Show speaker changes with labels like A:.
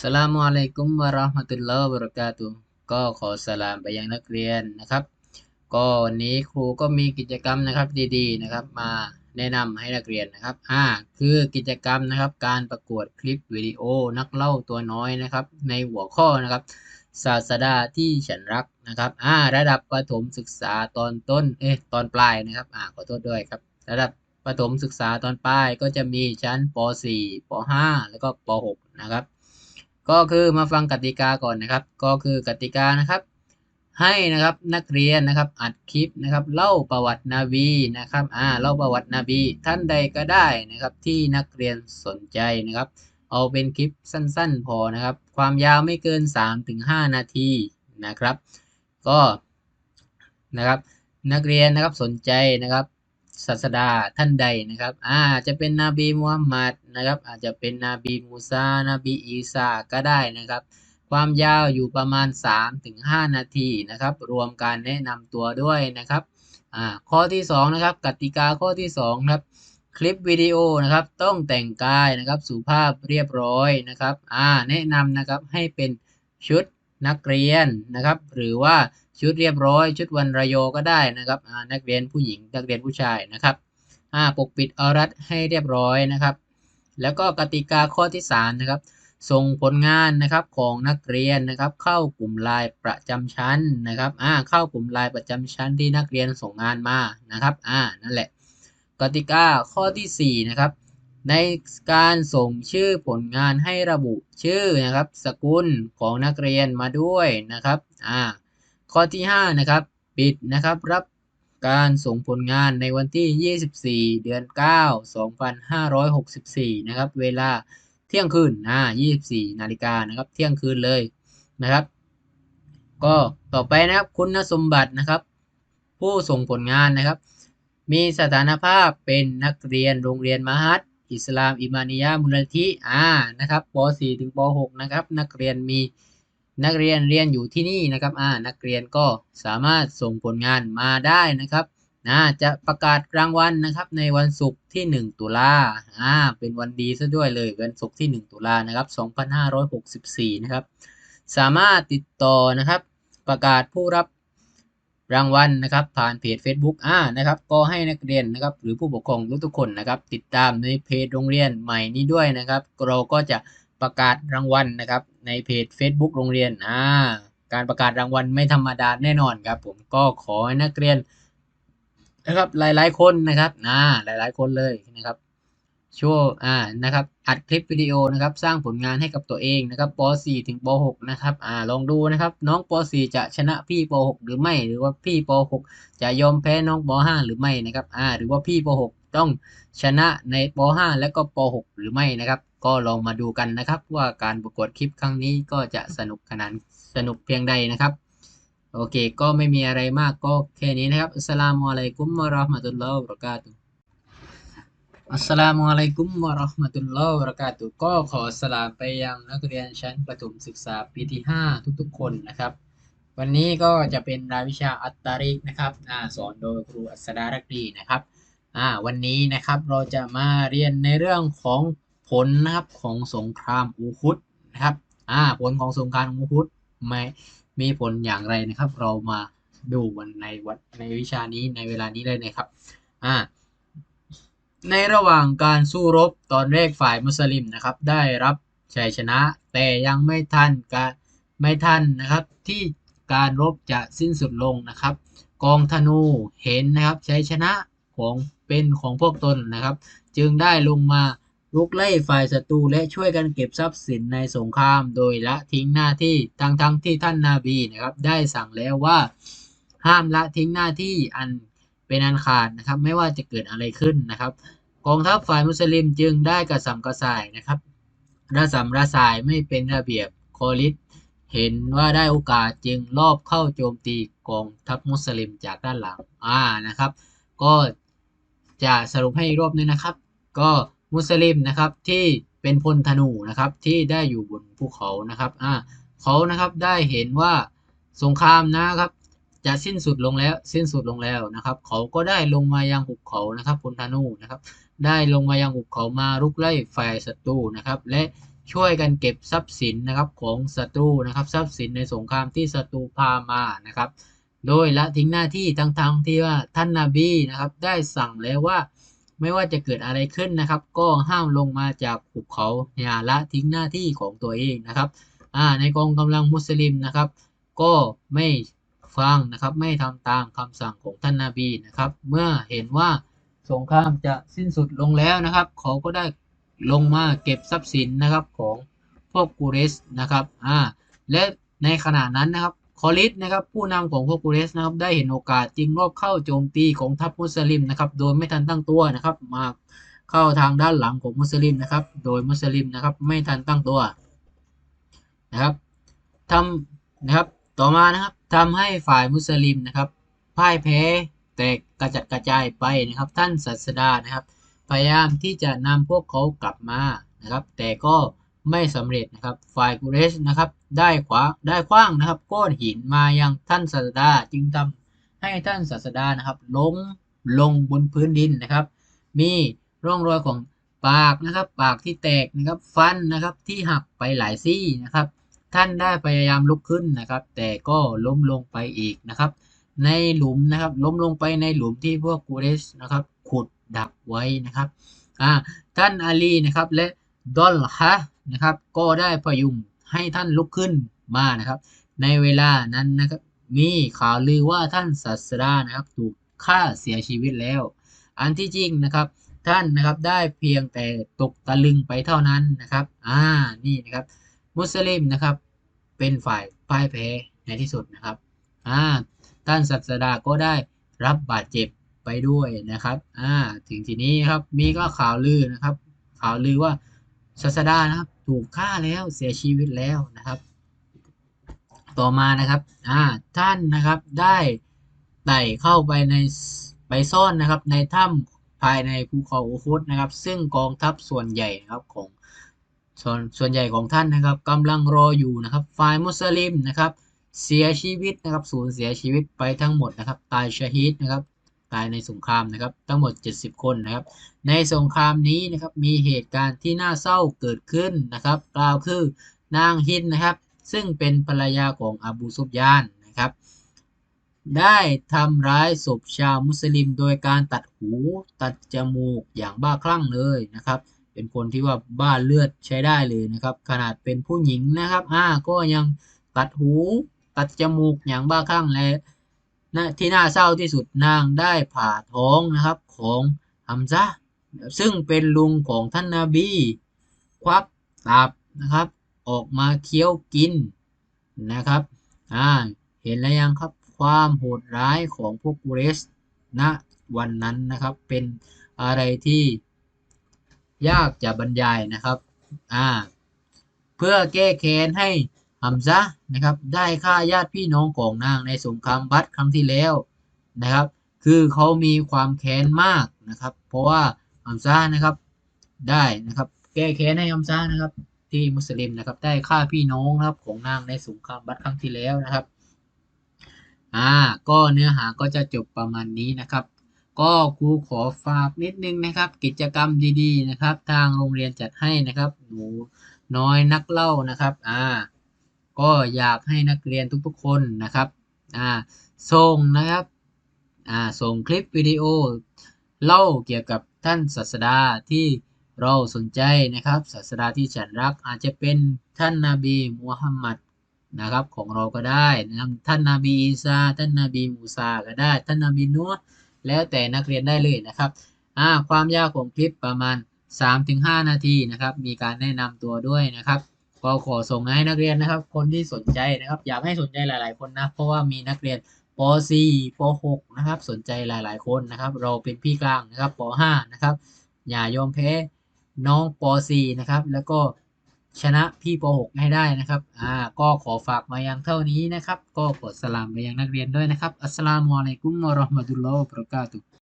A: สลามุอะลัยกุมวะเราะห์มะตุลลอฮ์วะบะเราะกาตุก็ขอสลามไปยังนักเรียนนะครับ ก็วันนี้ครูก็มีกิจกรรมนะครับดีๆนะครับ มาแนะนำให้นักเรียนนะครับอ่าคือกิจกรรมนะครับ การประกวดคลิปวิดีโอนักเล่าตัวน้อยนะครับ ในหัวข้อนะครับ ศาสดาที่ฉันรักนะครับอ่าระดับประถมศึกษาตอนต้นเอ๊ะตอนปลายนะครับอ่าขอโทษด้วยครับ ระดับประถมศึกษาตอนปลายก็จะมีชั้นป .4 ป .5 แล้วก็ป .6 นะครับ ก็คือมาฟังกติกาก่อนนะครับ ก็คือกติกานะครับ ให้นะครับนักเรียนนะครับอัดคลิปนะครับ เล่าประวัตินบีนะครับอ่าเล่าประวัตินบีท่านใดก็ได้นะครับ ที่นักเรียนสนใจนะครับ เอาเป็นคลิปสั้นๆ พอนะครับ ความยาวไม่เกิน 3-5 นาทีนะครับ ก็นะครับนักเรียนนะครับสนใจนะครับ ศาสดาท่านใดนะครับ อาจจะเป็นนบีมุฮัมมัดนะครับ อาจจะเป็นนบีมูซา นบีอีสาก็ได้นะครับ ความยาวอยู่ประมาณ 3-5 นาทีนะครับ รวมการแนะนำตัวด้วยนะครับอ่าข้อที่2นะครับกติกาข้อที่2ครับ คลิปวิดีโอนะครับ ต้องแต่งกายนะครับสุภาพเรียบร้อยนะครับอ่าแนะนำนะครับให้เป็นชุด นักเรียนนะครับ หรือว่าชุดเรียบร้อย ชุดวันระโยก็ได้นะครับนักเรียนผู้หญิงนักเรียนผู้ชายนะครับอ่าปกปิดออรัตให้เรียบร้อยนะครับ แล้วก็กติกาข้อที่3นะครับส่งผลงานนะครับของนักเรียนนะครับ เข้ากลุ่มไลน์ประจำชั้นนะครับอ่าเข้ากลุ่มไลน์ประจำชั้นที่นักเรียนส่งงานมานะครับอ่านั่นแหละ กติกาข้อที่4นะครับ ในการส่งชื่อผลงานให้ระบุชื่อนะครับสกุลของนักเรียนมาด้วยนะครับอ่าข้อที่5นะครับปิดนะครับรับการส่งผลงานในวันที่ 24 เดือน 9 2564 นะครับ เวลาเที่ยงคืนอ่า24 นาฬิกานะครับ เที่ยงคืนเลยนะครับ ก็ต่อไปนะครับคุณสมบัตินะครับ ผู้ส่งผลงานนะครับ มีสถานภาพเป็นนักเรียนโรงเรียนมหัด อิสลามอิมานิยะมูลนิธิอ่านะครับป .4 ถึงป .6 นะครับ นักเรียนมีนักเรียนเรียนอยู่ที่นี่นะครับอ่านักเรียนก็สามารถส่งผลงานมาได้นะครับนะจะประกาศรางวัลนะครับในวันศุกร์ที่ 1 ตุลาอ่าเป็นวันดีซะด้วยเลยวันศุกร์ที่ 1 ตุลานะครับ2564 นะครับ สามารถติดต่อนะครับ ประกาศผู้รับ รางวัลนะครับ ผ่านเพจ Facebook อ่านะครับก็ให้นักเรียนนะครับ หรือผู้ปกครองทุกๆคนนะครับ ติดตามในเพจโรงเรียนใหม่นี้ด้วยนะครับ เราก็จะประกาศรางวัลนะครับ ในเพจ Facebook โรงเรียนอ่าการประกาศรางวัลไม่ธรรมดาแน่นอนครับ ผมก็ขอให้นักเรียนนะครับหลายๆคนนะครับอ่าหลายๆคนเลยนะครับ ช่วยอ่านะครับอัดคลิปวิดีโอนะครับสร้างผลงานให้กับตัวเองนะครับป .4 ถึงป .6 นะครับอ่าลองดูนะครับน้องป .4 จะชนะพี่ป .6 หรือไม่ หรือว่าพี่ป .6 จะยอมแพ้น้องป .5 หรือไม่นะครับอ่าหรือว่าพี่ป .6 ต้องชนะในป .5 และก็ป .6 หรือไม่นะครับ ก็ลองมาดูกันนะครับ ว่าการประกวดคลิปครั้งนี้ก็จะสนุกขนาดสนุกเพียงใดนะครับโอเค ก็ไม่มีอะไรมากก็แค่นี้นะครับอัสลามุอะลัยกุมวะราะห์มะตุลลอฮ์บะเราะกาตุฮ์ อัสสลามุอะลัยกุมวะราะห์มะตุลลอฮ์วะบะเราะกาตุฮ์ก็ขอสลามไปยังนักเรียนชั้นประถมศึกษาปีที่ 5 ทุกๆ คนนะครับ วันนี้ก็จะเป็นรายวิชาอัตตาริกนะครับอ่าสอนโดยครูอัสดารักดีนะครับอ่าวันนี้นะครับเราจะมาเรียนในเรื่องของผลนะครับของสงครามอูคุดนะครับอ่าผลของสงครามอูคุดไม่มีผลอย่างไรนะครับ เรามาดูวันในวันในวิชานี้ในเวลานี้เลยนะครับอ่า ในระหว่างการสู้รบตอนแรกฝ่ายมุสลิมนะครับ ได้รับชัยชนะ แต่ยังไม่ทันการไม่ทันนะครับ ที่การรบจะสิ้นสุดลงนะครับ กองธนูเห็นนะครับชัยชนะของเป็นของพวกตนนะครับ จึงได้ลงมาลุกไล่ฝ่ายศัตรูและช่วยกันเก็บทรัพย์สินในสงคราม โดยละทิ้งหน้าที่ทั้งทั้งที่ท่านนาบีนะครับ ได้สั่งแล้วว่า ห้ามละทิ้งหน้าที่อัน เป็นอันขาดนะครับ ไม่ว่าจะเกิดอะไรขึ้นนะครับ กองทัพฝ่ายมุสลิมจึงได้กระสำกระส่ายนะครับระสำระสายไม่เป็นระเบียบคอลิดเห็นว่าได้โอกาสจึงลอบเข้าโจมตีกองทัพมุสลิมจากด้านหลังอ่านะครับ ก็จะสรุปให้รอบนึงนะครับ ก็มุสลิมนะครับที่เป็นพลธนูนะครับที่ได้อยู่บนภูเขานะครับอ่าเขานะครับได้เห็นว่าสงครามนะครับ จะสิ้นสุดลงแล้วสิ้นสุดลงแล้วนะครับ เขาก็ได้ลงมายังหุบเขานะครับพลธนูนะครับ ได้ลงมายังหุบเขามารุกไล่ฝ่ายศัตรูนะครับ และช่วยกันเก็บทรัพย์สินนะครับของศัตรูนะครับ ทรัพย์สินในสงครามที่ศัตรูพามานะครับ โดยละทิ้งหน้าที่ทั้งๆที่ว่าท่านนาบีนะครับ ได้สั่งแล้วว่าไม่ว่าจะเกิดอะไรขึ้นนะครับ ก็ห้ามลงมาจากภูเขาอย่าละทิ้งหน้าที่ของตัวเองนะครับในกองกำลังมุสลิมนะครับ ก็ไม่ ฟังนะครับ ไม่ทำตามคำสั่งของท่านนาบีนะครับ เมื่อเห็นว่าสงครามจะสิ้นสุดลงแล้วนะครับ เขาก็ได้ลงมาเก็บทรัพย์สินนะครับของพวกกูเรสนะครับอ่าและในขณะนั้นนะครับคอลิสนะครับผู้นำของพวกกูเรสนะครับได้เห็นโอกาสจึงรอบเข้าโจมตีของทัพมุสลิมนะครับโดยไม่ทันตั้งตัวนะครับมาเข้าทางด้านหลังของมุสลิมนะครับ โดยมุสลิมนะครับไม่ทันตั้งตัวนะครับทำนะครับต่อมานะครับ ทำให้ฝ่ายมุสลิมนะครับพ่ายแพ้แตกกระจัดกระจายไปนะครับ ท่านศาสดานะครับ พยายามที่จะนำพวกเขากลับมานะครับ แต่ก็ไม่สำเร็จนะครับ ฝ่ายกุเรชนะครับ ได้ขวาได้คว้างนะครับก้อนหินมายังท่านศาสดาจึงทำให้ท่านศาสดานะครับล้มลงบนพื้นดินนะครับ มีร่องรอยของปากนะครับ ปากที่แตกนะครับ ฟันนะครับที่หักไปหลายซี่นะครับ ท่านได้พยายามลุกขึ้นนะครับ แต่ก็ล้มลงไปอีกนะครับ ในหลุมนะครับ ล้มลงไปในหลุมที่พวกกูเรชนะครับ ขุดดักไว้นะครับอ่าท่านอาลีนะครับและดอลฮะนะครับ ก็ได้พยุงให้ท่านลุกขึ้นมานะครับ ในเวลานั้นนะครับ มีข่าวลือว่าท่านศาสดานะครับ ถูกฆ่าเสียชีวิตแล้ว อันที่จริงนะครับท่านนะครับได้เพียงแต่ตกตะลึงไปเท่านั้นนะครับ อ่า นี่นะครับ มุสลิมนะครับ เป็นฝ่ายพ่ายแพ้ในที่สุดนะครับอ่าท่านศาสดาก็ได้รับบาดเจ็บไปด้วยนะครับอ่าถึงทีนี้ครับมีก็ข่าวลือนะครับ ข่าวลือว่าศาสดานะครับถูกฆ่าแล้วเสียชีวิตแล้วนะครับ ต่อมานะครับอ่าท่านนะครับได้ไต่เข้าไปในไปซ่อนนะครับในถ้ำภายในภูเขาโอคุดนะครับ ซึ่งกองทัพส่วนใหญ่นะครับของ ส่วนส่วนใหญ่ของท่านนะครับกำลังรออยู่นะครับฝ่ายมุสลิมนะครับ เสียชีวิตนะครับสูญเสียชีวิตไปทั้งหมดนะครับ ตายชะฮีดนะครับ ตายในสงครามนะครับ ทั้งหมด 70 คนนะครับ ในสงครามนี้นะครับมีเหตุการณ์ที่น่าเศร้าเกิดขึ้นนะครับกล่าวคือนางฮินนะครับ ซึ่งเป็นภรรยาของอบูซุบยานนะครับ ได้ทำร้ายศพชาวมุสลิม โดยการตัดหูตัดจมูกอย่างบ้าคลั่งเลยนะครับ เป็นคนที่ว่าบ้าเลือดใช้ได้เลยนะครับ ขนาดเป็นผู้หญิงนะครับอ่าก็ยังตัดหูตัดจมูกอย่างบ้าคลั่งและนะที่น่าเศร้าที่สุดนางได้ผ่าท้องนะครับของฮัมซะซึ่งเป็นลุงของท่านนาบีควักตับนะครับ ออกมาเคี้ยวกินนะครับอ่าเห็นแล้วยังครับความโหดร้ายของพวกกุเรชณวันนั้นนะครับ เป็นอะไรที่ ยากจะบรรยายนะครับอ่าเพื่อแก้แค้นให้ฮัมซะนะครับ ได้ฆ่าญาติพี่น้องของนางในสงครามบัตครั้งที่แล้วนะครับ คือเขามีความแค้นมากนะครับ เพราะว่าฮัมซะนะครับได้นะครับ แก้แค้นให้ฮัมซะนะครับ ที่มุสลิมนะครับ ได้ฆ่าพี่น้องครับของนางในสงครามบัตครั้งที่แล้วนะครับอ่าก็เนื้อหาก็จะจบประมาณนี้นะครับ ก็ครูขอฝากนิดนึงนะครับ กิจกรรมดีๆนะครับ ทางโรงเรียนจัดให้นะครับ หนูน้อยนักเล่านะครับอ่าก็อยากให้นักเรียนทุกๆคนนะครับอ่าส่งนะครับอ่าส่งคลิปวิดีโอ เล่าเกี่ยวกับท่านศาสดาที่เราสนใจนะครับ ศาสดาที่ฉันรักอาจจะเป็นท่านนาบีมูฮัมหมัดนะครับของเราก็ได้นะครับท่านนาบีอีสาท่านนาบีมูซาก็ได้ ท่านนาบีนัว แล้วแต่นักเรียนได้เลยนะครับอ่าความยาวของคลิปประมาณ 3-5 นาทีนะครับ มีการแนะนำตัวด้วยนะครับก็ขอส่งให้นักเรียนนะครับ คนที่สนใจนะครับ อยากให้สนใจหลาย ๆ คนนะ เพราะว่ามีนักเรียนป .4 ป .6 นะครับ สนใจหลาย ๆ คนนะครับ เราเป็นพี่กลางนะครับป .5 นะครับ อย่ายอมแพ้น้องป .4 นะครับ แล้วก็ ชนะพี่ป .6 ให้ได้นะครับ อ่า ก็ขอฝากมายังเท่านี้นะครับ ก็กดสลามไปยังนักเรียนด้วยนะครับ อัสสลามุอะลัยกุมวะเราะห์มะตุลลอฮ์วะบะเราะกาตุฮ์